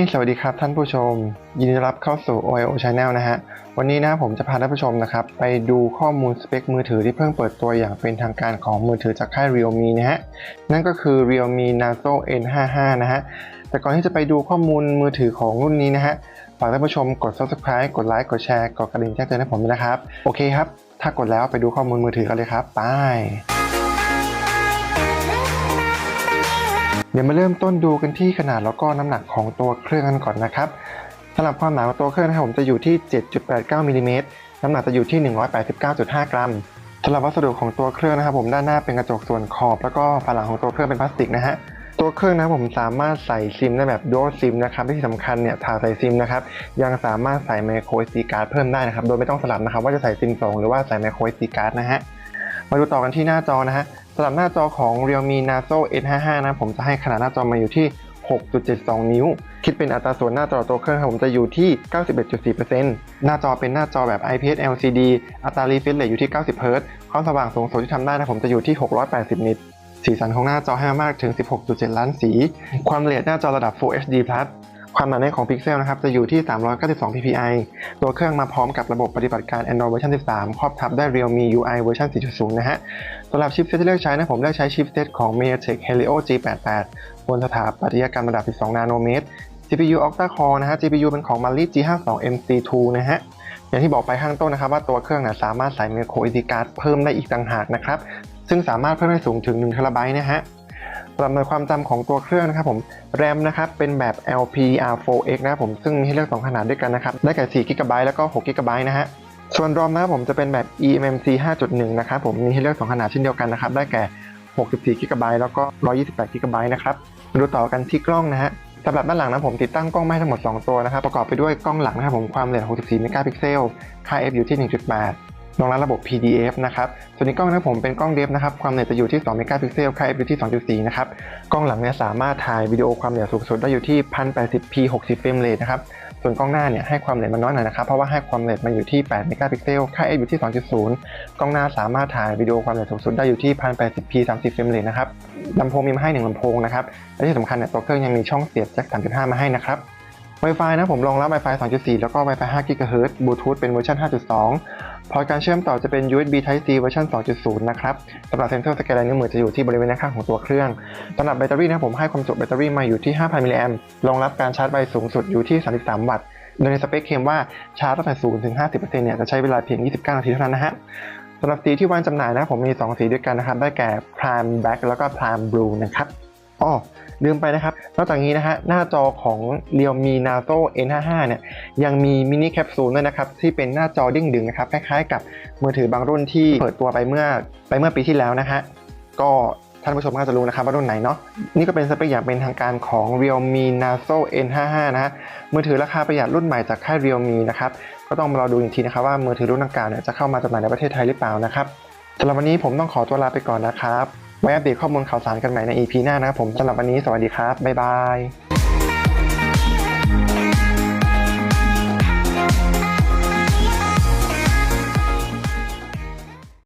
สวัสดีครับท่านผู้ชม ยินดีต้อนรับเข้าสู่ OIO Channel นะฮะ วันนี้นะผมจะพาท่านผู้ชมนะครับ ไปดูข้อมูลสเปคมือถือที่เพิ่งเปิดตัวอย่างเป็นทางการของมือถือจากค่าย Realme นะฮะ นั่นก็คือ Realme Nazo N55 นะฮะ แต่ก่อนที่จะไปดูข้อมูลมือถือของรุ่นนี้นะฮะฝากท่านผู้ชมกด subscribe กดไลค์กดแชร์กดกระดิ่งแจ้งเตือนให้ผมด้วยนะครับ โอเคครับ ถ้ากดแล้วไปดูข้อมูลมือถือกันเลยครับไป เดี๋ยวมาเริ่มต้นดูกันที่ขนาดแล้วก็น้ำหนักของตัวเครื่องกันก่อนนะครับสำหรับความหนาของตัวเครื่องนะครับผมจะอยู่ที่ 7.89มิลลิเมตรน้ำหนักจะอยู่ที่ 189.5 กรัมสำหรับวัสดุของตัวเครื่องนะครับผมด้านหน้าเป็นกระจกส่วนขอบ แล้วก็ฝาหลังของตัวเครื่องเป็นพลาสติกนะฮะตัวเครื่องนะครับผมสามารถใส่ซิมได้แบบ dual SIM นะครับที่สำคัญเนี่ยถ้าใส่ซิมนะครับยังสามารถใส่ micro SD card เพิ่มได้นะครับโดยไม่ต้องสลับนะครับว่าจะใส่ซิม2หรือว่าใส่ micro SD card นะฮะมาดูต่อกันที่หน้าจอนะฮะำหรับหน้าจอของ Realme Nazo S55 นะผมจะให้ขนาดหน้าจอมาอยู่ที่ 6.72 นิ้ว คิดเป็นอัตราส่วนหน้าจอตัวเครื่องครับผมจะอยู่ที่ 91.4%หน้าจอเป็นหน้าจอแบบ IPS LCD อัตรา refresh rate อยู่ที่ 90 Hz ความสว่างสูงสุดที่ทำได้นะผมจะอยู่ที่ 680 นิตสีสันของหน้าจอให้มามากถึง 16.7 ล้านสี ความละเอียดหน้าจอระดับ Full HD+ ความหนาแน่นของพิกเซลนะครับจะอยู่ที่ 392 ppi ตัวเครื่องมาพร้อมกับระบบปฏิบัติการ Android เวอร์ชัน13 ครอบทับด้วย Realme UI เวอร์ชัน4.0 นะฮะสำหรับชิปเซตที่เลือกใช้นะผมเลือกใช้ชิปเซตของ MediaTek Helio G88 บนสถาปัตยกรรมระดับ 12 นาโนเมตร CPU Octa Core นะฮะ GPU เป็นของ Mali G52 MC2 นะฮะอย่างที่บอกไปข้างต้นนะครับว่าตัวเครื่องนะสามารถใส่ micro SD card เพิ่มได้อีกต่างหากนะครับซึ่งสามารถเพิ่มได้สูงถึง1 t b นะฮะ สำหรับในความจำของตัวเครื่องนะครับผม RAM นะครับเป็นแบบ LPDDR4X นะครับผมซึ่งมีให้เลือก 2 ขนาดด้วยกันนะครับ ได้แก่4 GB แล้วก็6 GB นะฮะส่วน ROM นะครับผมจะเป็นแบบ eMMC 5.1 นะครับผมมีให้เลือก 2 ขนาดเช่นเดียวกันนะครับ ได้แก่ 64 GB แล้วก็ 128 GB นะครับมาดูต่อกันที่กล้องนะฮะสำหรับด้านหลังนะผมติดตั้งกล้องไม้ทั้งหมด 2 ตัวนะครับ ประกอบไปด้วยกล้องหลังนะครับผมความละเอียด 64 เมกะพิกเซล ค่า f อยู่ที่ 1.8 รองรับระบบ PDF นะครับ ส่วนนี้กล้องนะผมเป็นกล้องเดฟนะครับ ความละเอียดจะอยู่ที่2เมกะพิกเซล ค่า f อยู่ที่ 2.4 นะครับ กล้องหลังเนี่ยสามารถถ่ายวิดีโอความละเอียดสูงสุดได้อยู่ที่ 1080p 60เฟรมเรทนะครับ ส่วนกล้องหน้าเนี่ยให้ความละเอียดมันน้อยหน่อยนะครับ เพราะว่าให้ความละเอียดมาอยู่ที่8เมกะพิกเซล ค่า f อยู่ที่ 2.0 กล้องหน้าสามารถถ่ายวิดีโอความละเอียดสูงสุดได้อยู่ที่ 1080p 30เฟรมเรทนะครับลำโพงมีมาให้หนึ่งลำโพงนะครับ และที่สำคัญเนี่ยตัวเครื่องยังมีช่องเสียบแจ็ค3.5 มาให้นะครับ Wi-Fi นะผมรองรับ Wi-Fi 2.4 แล้วก็ Wi-Fi 5 GHz Bluetooth เป็นเวอร์ชัน5.2 พอร์ตการเชื่อมต่อจะเป็น USB Type C เวอร์ชัน2.0 นะครับสำหรับเซนเซอร์สแกนลายนิ้วมือจะอยู่ที่บริเวณด้าข้างของตัวเครื่องสำหรับแบตเตอรี่นะผมให้ความจุแบตเตอรี่มาอยู่ที่ 5,000 มิลลิแอมป์รองรับการชาร์จไวสูงสุดอยู่ที่ 33 วัตต์ โดยในสเปคเคมว่าชาร์จตั้งแต่0ถึง 50%เนี่ยจะใช้เวลาเพียง 29 นาทีเท่านั้นนะฮะสำหรับสีที่วางจำหน่ายนะผมมี 2 สีด้วยกันนะครับได้แก่ Prime Black แล้วก็ Prime Blue นะครับ อ้อลืมไปนะครับ นอกจากนี้นะฮะหน้าจอของ Realme Narzo N55 เนี่ยยังมีมินิแคปซูลด้วยนะครับ ที่เป็นหน้าจอเด้งดึงนะครับ คล้ายๆ กับมือถือบางรุ่นที่เปิดตัวไปเมื่อไปเมื่อปีที่แล้วนะฮะก็ท่านผู้ชมก็จะรู้นะครับว่ารุ่นไหนเนาะนี่ก็เป็นสเปคอย่างเป็นทางการของ Realme Nazo N55 นะฮะมือถือราคาประหยัดรุ่นใหม่จากค่าย Realme นะครับก็ต้องมารอดูอีกทีนะครับว่ามือถือรุ่นดังกล่าวเนี่ยจะเข้ามาจำหน่ายในประเทศไทยหรือเปล่านะครับสำหรับวันนี้ผมต้องขอตัวลาไปก่อนนะครับ ไว้อัปเดตข้อมูลข่าวสารกันใหม่ใน EP หน้านะครับผมสำหรับวันนี้สวัสดีครับบ๊ายบาย